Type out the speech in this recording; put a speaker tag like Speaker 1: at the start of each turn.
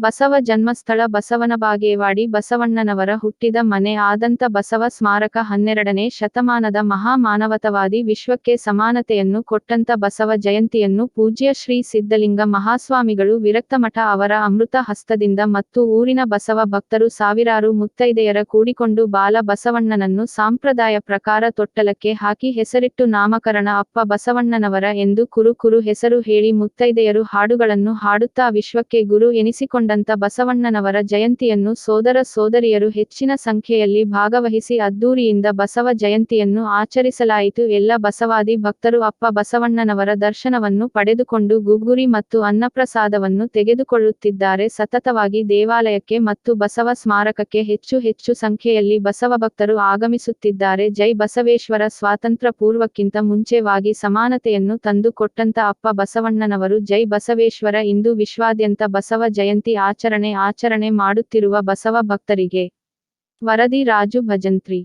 Speaker 1: ಬಸವ ಜನ್ಮಸ್ಥಳ ಬಸವನ ಬಾಗೇವಾಡಿ ಬಸವಣ್ಣನವರ ಹುಟ್ಟಿದ ಮನೆ ಆದಂತ ಬಸವ ಸ್ಮಾರಕ ಹನ್ನೆರಡನೇ ಶತಮಾನದ ಮಹಾ ಮಾನವತವಾದಿ ವಿಶ್ವಕ್ಕೆ ಸಮಾನತೆಯನ್ನು ಕೊಟ್ಟಂತ ಬಸವ ಜಯಂತಿಯನ್ನು ಪೂಜ್ಯ ಶ್ರೀ ಸಿದ್ಧಲಿಂಗ ಮಹಾಸ್ವಾಮಿಗಳು ವಿರಕ್ತಮಠ ಅವರ ಅಮೃತ ಹಸ್ತದಿಂದ ಮತ್ತು ಊರಿನ ಬಸವ ಭಕ್ತರು ಸಾವಿರಾರು ಮುತ್ತೈದೆಯರ ಕೂಡಿಕೊಂಡು ಬಾಲ ಬಸವಣ್ಣನನ್ನು ಸಾಂಪ್ರದಾಯ ಪ್ರಕಾರ ತೊಟ್ಟಲಕ್ಕೆ ಹಾಕಿ ಹೆಸರಿಟ್ಟು ನಾಮಕರಣ ಅಪ್ಪ ಬಸವಣ್ಣನವರ ಎಂದು ಕುರುಕುರು ಕುರು ಹೆಸರು ಹೇಳಿ ಮುತ್ತೈದೆಯರು ಹಾಡುಗಳನ್ನು ಹಾಡುತ್ತಾ ವಿಶ್ವಕ್ಕೆ ಗುರು ಎನಿಸಿಕೊಂಡಂತ ಬಸವಣ್ಣನವರ ಜಯಂತಿಯನ್ನು ಸೋದರ ಸೋದರಿಯರು ಹೆಚ್ಚಿನ ಸಂಖ್ಯೆಯಲ್ಲಿ ಭಾಗವಹಿಸಿ ಅದ್ದೂರಿಯಿಂದ ಬಸವ ಜಯಂತಿಯನ್ನು ಆಚರಿಸಲಾಯಿತು. ಎಲ್ಲ ಬಸವಾದಿ ಭಕ್ತರು ಅಪ್ಪ ಬಸವಣ್ಣನವರ ದರ್ಶನವನ್ನು ಪಡೆದುಕೊಂಡು ಗುಗ್ಗುರಿ ಮತ್ತು ಅನ್ನಪ್ರಸಾದವನ್ನು ತೆಗೆದುಕೊಳ್ಳುತ್ತಿದ್ದಾರೆ. ಸತತವಾಗಿ ದೇವಾಲಯಕ್ಕೆ ಮತ್ತು ಬಸವ ಸ್ಮಾರಕಕ್ಕೆ ಹೆಚ್ಚು ಹೆಚ್ಚು ಸಂಖ್ಯೆಯಲ್ಲಿ ಬಸವ ಭಕ್ತರು ಆಗಮಿಸುತ್ತಿದ್ದಾರೆ. ಜೈ ಬಸವೇಶ್ವರ ಸ್ವಾತಂತ್ರ್ಯ ಪೂರ್ವಕ್ಕಿಂತ ಮುಂಚೆವಾಗಿ ಸಮಾನತೆಯನ್ನು ತಂದು ಕೊಟ್ಟಂತ ಅಪ್ಪ ಬಸವಣ್ಣನವರು ಜೈ ಬಸವೇಶ್ವರ ಇಂದು ವಿಶ್ವಾದ್ಯಂತ ಬಸವ ಜಯಂತಿ ಆಚರಣೆ ಆಚರಣೆ ಮಾಡುತ್ತಿರುವ ಬಸವ ಭಕ್ತರಿಗೆ ವರದಿ ರಾಜು ಭಜಂತ್ರಿ.